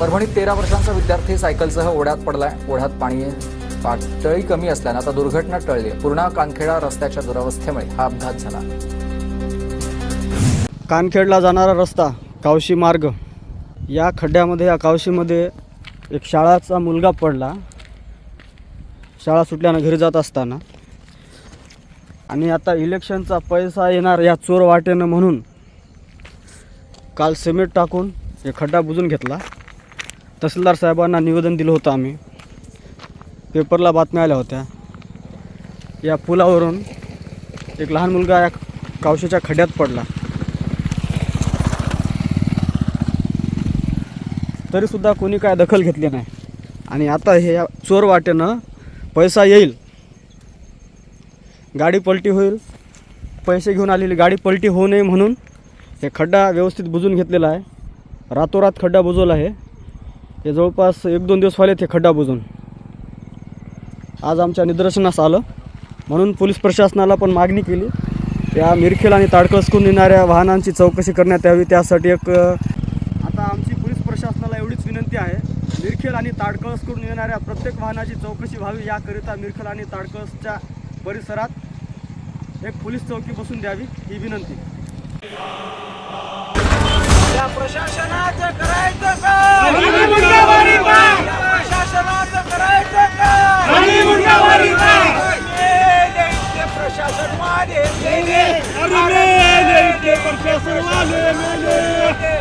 परभणीत तेरा वर्षांचा विद्यार्थी सायकलसह ओढ्यात पडलाय. ओढ्यात पाणी पातळी कमी असल्यानं आता दुर्घटना टळली. पूर्णा कानखेडा रस्त्याच्या दुरावस्थेमुळे हा अपघात झाला. कानखेडला जाणारा रस्ता कावशी मार्ग. या खड्ड्यामध्ये या कावशीमध्ये एक शाळाचा मुलगा पडला. शाळा सुटल्यानं घरी जात असताना. आणि आता इलेक्शनचा पैसा येणार या चोर वाटेनं म्हणून काल सिमेंट टाकून हे खड्डा बुजून घेतला. तहसीलदार साहेबांना निवेदन दिलं होतं आम्ही. पेपरला बातम्या आल्या होत्या. या पुलावरून एक लहान मुलगा या कावशीच्या खड्ड्यात पडला. तरीसुद्धा कोणी काय दखल घेतली नाही. आणि आता हे या चोर वाटेनं पैसा येईल. गाडी पलटी होईल. पैसे घेऊन आलेली गाडी पलटी होऊ नये म्हणून हे खड्डा व्यवस्थित बुजून घेतलेला आहे. रातोरात खड्डा बुजवला आहे. हे जवळपास एक दोन दिवस व्हायला ते खड्डा बुजून. आज आमच्या निदर्शनास आलं. म्हणून पोलीस प्रशासनाला पण मागणी केली. त्या मिरखेल आणि ताडकळसकून येणाऱ्या वाहनांची चौकशी करण्यात यावी. त्यासाठी एक आता आमची पोलीस प्रशासनाला एवढीच विनंती आहे. मिरखेल आणि ताडकळस करून येणाऱ्या प्रत्येक वाहनाची चौकशी व्हावी. याकरिता मिरखेल आणि ताडकळसच्या परिसरात एक पोलीस चौकी बसून द्यावी ही विनंती. या प्रशासनाचं करायचं Армения, Армения, Армения, Армения, Армения, Армения,